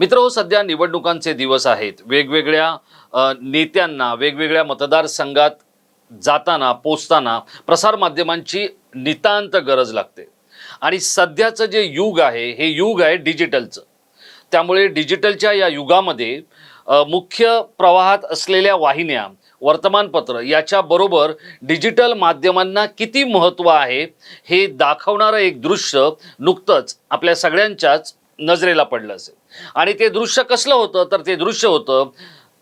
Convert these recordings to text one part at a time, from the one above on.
मित्र हो सध्या निवडणुकांचे दिवस आहेत. वेगवेगळ्या नेत्यांना वेगवेगळ्या मतदारसंघात जाताना पोचताना प्रसारमाध्यमांची नितांत गरज लागते. आणि सध्याचं जे युग आहे हे युग आहे डिजिटलचं. त्यामुळे डिजिटलच्या या युगामध्ये मुख्य प्रवाहात असलेल्या वाहिन्या वर्तमानपत्र याच्याबरोबर डिजिटल माध्यमांना किती महत्त्व आहे हे दाखवणारं एक दृश्य नुकतंच आपल्या सगळ्यांच्याच नजरेला पडलं असेल. आणि ते दृश्य कसलं होतं? तर ते दृश्य होतं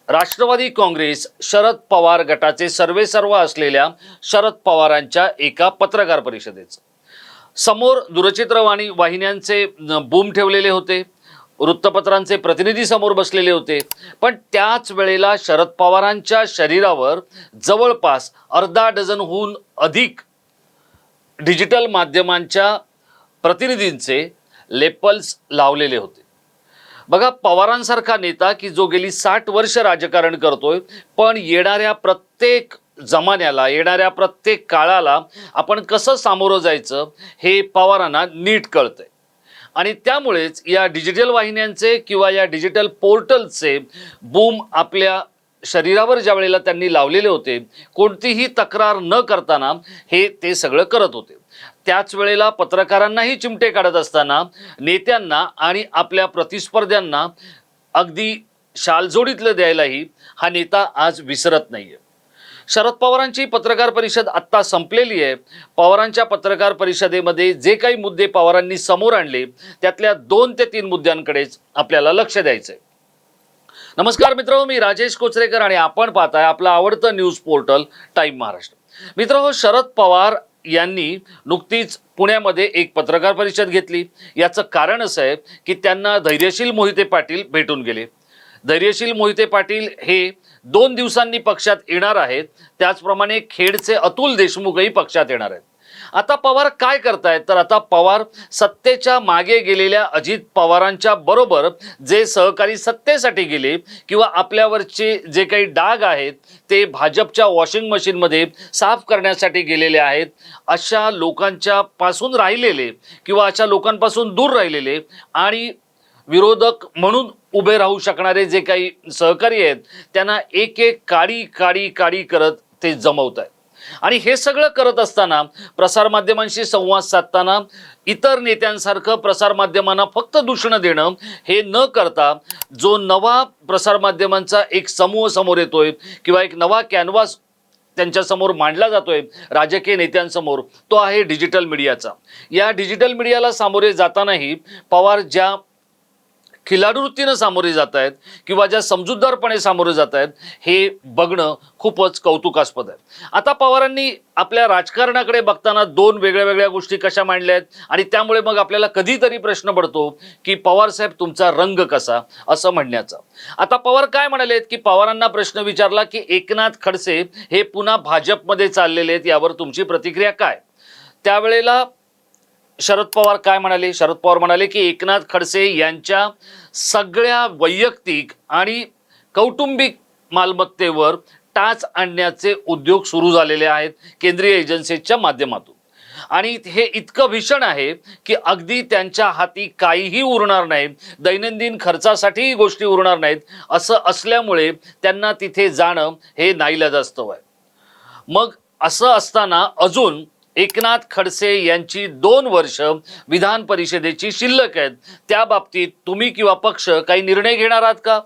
राष्ट्रवादी काँग्रेस शरद पवार गटाचे सर्वेसर्व असलेल्या शरद पवारांच्या एका पत्रकार परिषदेचं. समोर दूरचित्रवाणी वाहिन्यांचे बूम ठेवलेले होते वृत्तपत्रांचे प्रतिनिधी समोर बसलेले होते पण त्याच वेळेला शरद पवारांच्या शरीरावर जवळपास अर्धा डझनहून अधिक डिजिटल माध्यमांच्या प्रतिनिधींचे लेपल्स लावलेले होते. बघा पवारांसारखा नेता की जो गेली साठ वर्ष राजकारण करतोय पण येणाऱ्या प्रत्येक जमान्याला येणाऱ्या प्रत्येक काळाला आपण कसं सामोरं जायचं हे पवारांना नीट कळतंय. आणि त्यामुळेच या डिजिटल वाहिन्यांचे किंवा या डिजिटल पोर्टलचे बूम आपल्या शरीरावर ज्या वेळेला त्यांनी लावलेले होते कोणतीही तक्रार न करताना हे ते सगळं करत होते. त्याच वेळेला पत्रकारांनाही चिमटे काढत असताना नेत्यांना आणि आपल्या प्रतिस्पर्ध्यांना अगदी शालजोडीतलं द्यायलाही हा नेता आज विसरत नाहीये. शरद पवारांची पत्रकार परिषद आत्ता संपलेली आहे. पवारांच्या पत्रकार परिषदेमध्ये जे काही मुद्दे पवारांनी समोर आणले त्यातल्या दोन ते तीन मुद्द्यांकडेच आपल्याला लक्ष द्यायचं आहे नमस्कार मित्र मी राजेश कोचरेकर आणि आपण पाहताय आपलं आवडतं न्यूज पोर्टल टाईम महाराष्ट्र. मित्र हो शरद पवार यांनी नुकतीच पुण्यामध्ये एक पत्रकार परिषद घेतली. याचं कारण असं आहे की त्यांना धैर्यशील मोहिते पाटील भेटून गेले. धैर्यशील मोहिते पाटील हे दोन दिवसांनी पक्षात येणार आहेत. त्याचप्रमाणे खेडचे अतुल देशमुखही पक्षात येणार आहेत. आता पवार काय करतायत? तर आता पवार सत्तेच्या मागे गेलेल्या अजित पवारांच्या बरोबर जे सहकारी सत्तेसाठी गेले किंवा आपल्यावरचे जे काही डाग आहेत ते भाजपच्या वॉशिंग मशीनमध्ये साफ करण्यासाठी गेलेले आहेत. अशा लोकांच्या पासून राहिलेले किंवा अशा लोकांपासून दूर राहिलेले आणि विरोधक म्हणून उभे राहू शकणारे जे काही सहकारी आहेत त्यांना एक एक काडी काडी काडी करत ते जमवत आहेत आणि हे सगळं करत असताना प्रसारमाध्यमांशी संवाद साधताना इतर नेत्यांसारखं प्रसारमाध्यमांना फक्त दूषणं देणं हे न करता जो नवा प्रसारमाध्यमांचा एक समूह समोर येतोय किंवा एक नवा कॅनव्हास त्यांच्यासमोर मांडला जातोय राजकीय नेत्यांसमोर तो आहे डिजिटल मीडियाचा या डिजिटल मीडियाला सामोरे जातानाही पवार ज्या खिलाडू वृत्तीनं सामोरे जात आहेत किंवा ज्या समजूतदारपणे सामोरे जात आहेत हे बघणं खूपच कौतुकास्पद आहे. आता पवारांनी आपल्या राजकारणाकडे बघताना दोन वेगळ्या वेगळ्या गोष्टी कशा मांडल्या आहेत आणि त्यामुळे मग आपल्याला कधीतरी प्रश्न पडतो की पवार साहेब तुमचा रंग कसा असं म्हणण्याचा. आता पवार काय म्हणाले की पवारांना प्रश्न विचारला की एकनाथ खडसे हे पुन्हा भाजपमध्ये चाललेले आहेत यावर तुमची प्रतिक्रिया काय? त्यावेळेला शरद पवार काय म्हणाले? शरद पवार म्हणाले की एकनाथ खडसे यांच्या सगळ्या वैयक्तिक आणि कौटुंबिक मालमत्तेवर टाच आणण्याचे उद्योग सुरू झालेले आहेत केंद्रीय एजन्सीच्या माध्यमातून. आणि हे इतकं भीषण आहे की अगदी त्यांच्या हाती काहीही उरणार नाही दैनंदिन खर्चासाठीही गोष्टी उरणार नाहीत असं असल्यामुळे त्यांना तिथे जाणं हे नाईलाजास्तव आहे. मग असं असताना अजून एकनाथ खडसे यांची दोन वर्ष विधान परिषदेची शिल्लक आहेत. त्या बाबतीत तुम्ही किंवा पक्ष काही निर्णय घेणार आहात का?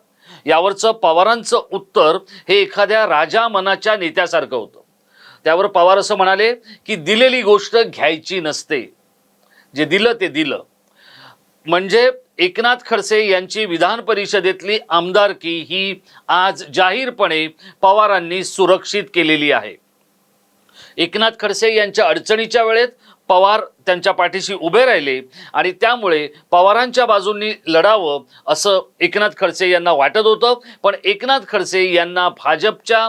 यावरचं पवारांचं उत्तर हे एखाद्या राजा मनाच्या नेत्यासारखं होतं. त्यावर पवार असं म्हणाले की दिलेली गोष्ट घ्यायची नसते. जे दिलं ते दिलं. म्हणजे एकनाथ खडसे यांची विधान परिषदेतली आमदारकी ही आज जाहीरपणे पवारांनी सुरक्षित केलेली आहे. एकनाथ खडसे यांच्या अडचणीच्या वेळेत पवार त्यांच्या पाठीशी उभे राहिले आणि त्यामुळे पवारांच्या बाजूंनी लढावं असं एकनाथ खडसे यांना वाटत होतं. पण एकनाथ खडसे यांना भाजपच्या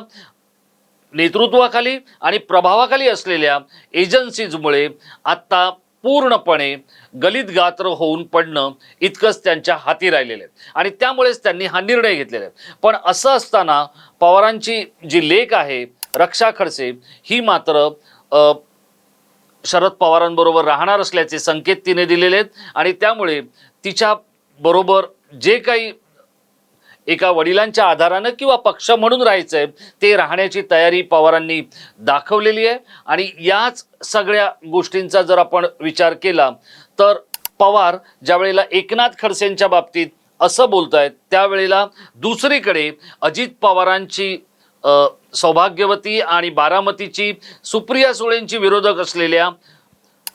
नेतृत्वाखाली आणि प्रभावाखाली असलेल्या एजन्सीजमुळे आत्ता पूर्णपणे गलित गात्र होऊन पडणं इतकंच त्यांच्या हाती राहिलेलं आहे. आणि त्यामुळेच त्यांनी हा निर्णय घेतलेला आहे. पण असं असताना पवारांची जी लेख आहे रक्षा खडसे ही मात्र शरद पवारांबरोबर राहणार असल्याचे संकेत तिने दिलेले आहेत. आणि त्यामुळे तिच्या बरोबर जे काही एका वडिलांच्या आधारानं किंवा पक्ष म्हणून राहायचं आहे ते राहण्याची तयारी पवारांनी दाखवलेली आहे. आणि याच सगळ्या गोष्टींचा जर आपण विचार केला तर पवार ज्यावेळेला एकनाथ खडसेंच्या बाबतीत असं बोलत आहेत त्यावेळेला दुसरीकडे अजित पवारांची सौभाग्यवती आणि बारामतीची सुप्रिया सुळेंची विरोधक असलेल्या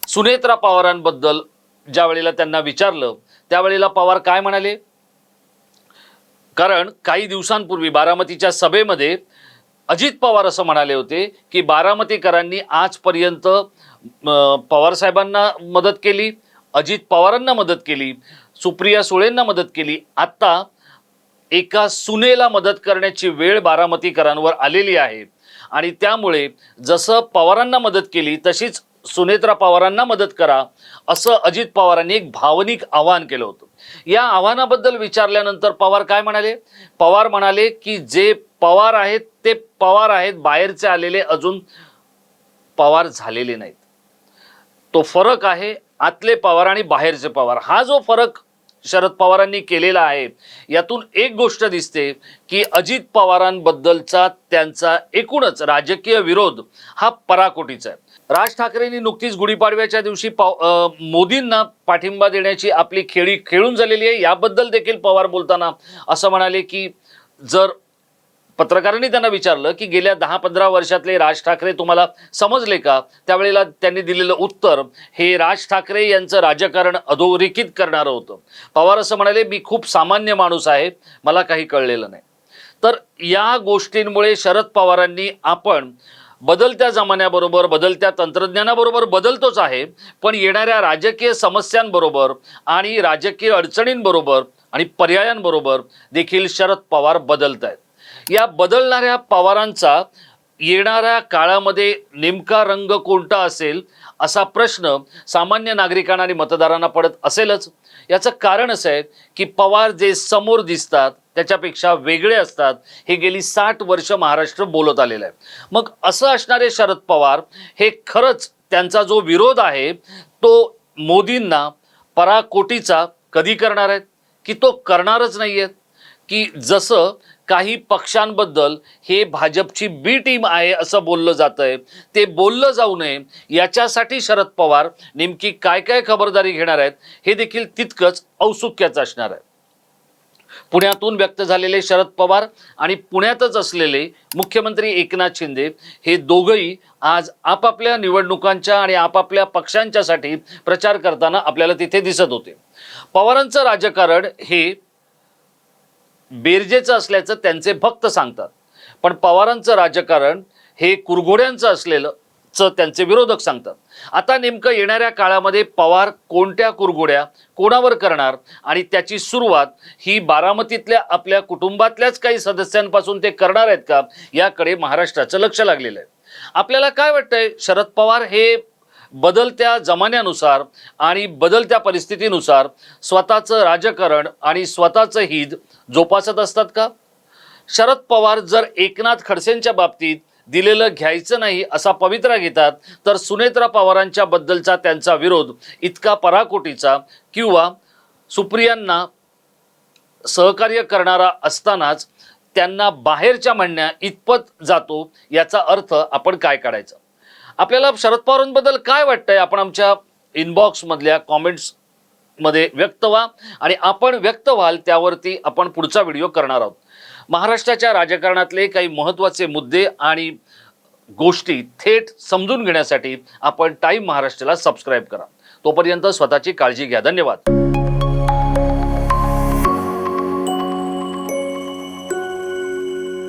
सुनेत्रा पवारांबद्दल ज्या वेळेला त्यांना विचारलं त्यावेळेला पवार काय म्हणाले? कारण काही दिवसांपूर्वी बारामतीच्या सभेमध्ये अजित पवार असं म्हणाले होते की बारामतीकरांनी आजपर्यंत पवारसाहेबांना मदत केली अजित पवारांना मदत केली सुप्रिया सुळेंना मदत केली. आत्ता एका सुनेला मदत करण्याची वेळ बारामतीकरांवर आलेली आहे. आणि त्यामुळे जसं पवारांना मदत केली तशीच सुनेत्रा पवारांना मदत करा असं अजित पवारांनी एक भावनिक आवाहन केलं होतं. या आव्हानाबद्दल विचारल्यानंतर पवार काय म्हणाले? पवार म्हणाले की जे पवार आहेत ते पवार आहेत बाहेरचे आलेले अजून पवार झालेले नाहीत. तो फरक आहे आतले पवार आणि बाहेरचे पवार. हा जो फरक शरद पवारांनी केलेला आहे. यातून एक गोष्ट दिसते की अजित पवारांबद्दलचा त्यांचा एकूणच राजकीय विरोध हा पराकोटीचा आहे. राज ठाकरेंनी नुकतीच गुढीपाडव्याच्या दिवशी पाव मोदींना पाठिंबा देण्याची आपली खेळी खेळून झालेली आहे. याबद्दल देखील पवार बोलताना असं म्हणाले की जर पत्रकारांनी त्यांना विचारलं की गेल्या दहा पंधरा वर्षातले राज ठाकरे तुम्हाला समजले का? त्यावेळेला त्यांनी दिलेलं उत्तर हे राज ठाकरे यांचं राजकारण अधोरेखित करणारं होतं. पवार असं म्हणाले मी खूप सामान्य माणूस आहे मला काही कळलेलं नाही. तर या गोष्टींमुळे शरद पवारांनी आपण बदलत्या जमान्याबरोबर बदलत्या तंत्रज्ञानाबरोबर बदलतोच आहे पण येणाऱ्या राजकीय समस्यांबरोबर आणि राजकीय अडचणींबरोबर आणि पर्यायांबरोबर देखील शरद पवार बदलत आहेत या बदलणाऱ्या पवारांचा येणाऱ्या काळामध्ये नेमका रंग कोणता असेल असा प्रश्न सामान्य नागरिकांना आणि मतदारांना पडत असेलच. याचं कारण असं आहे की पवार जे समोर दिसतात त्याच्यापेक्षा वेगळे असतात हे गेली साठ वर्ष महाराष्ट्र बोलत आलेलं आहे. मग असं असणारे शरद पवार हे खरंच त्यांचा जो विरोध आहे तो मोदींना पराकोटीचा कधी करणार आहेत? की तो करणारच नाही आहेत की जसं काही पक्षांबद्दल हे भाजपची बी टीम आहे असं बोललं जातं आहे ते बोललं जाऊ नये याच्यासाठी शरद पवार नेमकी काय काय खबरदारी घेणार आहेत हे देखील तितकंच औत्सुक्याचं असणार आहे. पुण्यातून व्यक्त झालेले शरद पवार आणि पुण्यातच असलेले मुख्यमंत्री एकनाथ शिंदे हे दोघंही आज आपापल्या निवडणुकांच्या आणि आपापल्या पक्षांच्यासाठी प्रचार करताना आपल्याला तिथे दिसत होते. पवारांचं राजकारण हे बेरजेचं असल्याचं त्यांचे भक्त सांगतात. पण पवारांचं राजकारण हे कुरघोड्यांचं असलेलं च त्यांचे विरोधक सांगतात. आता नेमकं येणाऱ्या काळामध्ये पवार कोणत्या कुरघोड्या कोणावर करणार आणि त्याची सुरुवात ही बारामतीतल्या आपल्या कुटुंबातल्याच काही सदस्यांपासून ते करणार आहेत का याकडे महाराष्ट्राचं लक्ष लागलेलं आहे. आपल्याला काय वाटतंय? शरद पवार हे बदलत्या जमान्यानुसार आणि बदलत्या परिस्थितीनुसार स्वतःचं राजकारण आणि स्वतःचं हित जोपासत असतात का? शरद पवार जर एकनाथ खडसेंच्या बाबतीत दिलेलं घ्यायचं नाही असा पवित्रा घेतात तर सुनेत्रा पवारांच्या बद्दलचा त्यांचा विरोध इतका पराकोटीचा किंवा सुप्रियांना सहकार्य करणारा असतानाच त्यांना बाहेरच्या म्हणण्या इतपत जातो याचा अर्थ आपण काय काढायचा? आपल्याला शरद पवारांबद्दल काय वाटतंय? आपण आमच्या इनबॉक्समधल्या कॉमेंट्समध्ये व्यक्त व्हा आणि आपण व्यक्त व्हाल त्यावरती आपण पुढचा व्हिडिओ करणार आहोत. महाराष्ट्राच्या राजकारणातले काही महत्त्वाचे मुद्दे आणि गोष्टी थेट समजून घेण्यासाठी आपण टाईम महाराष्ट्राला सबस्क्राईब करा. तोपर्यंत स्वतःची काळजी घ्या. धन्यवाद.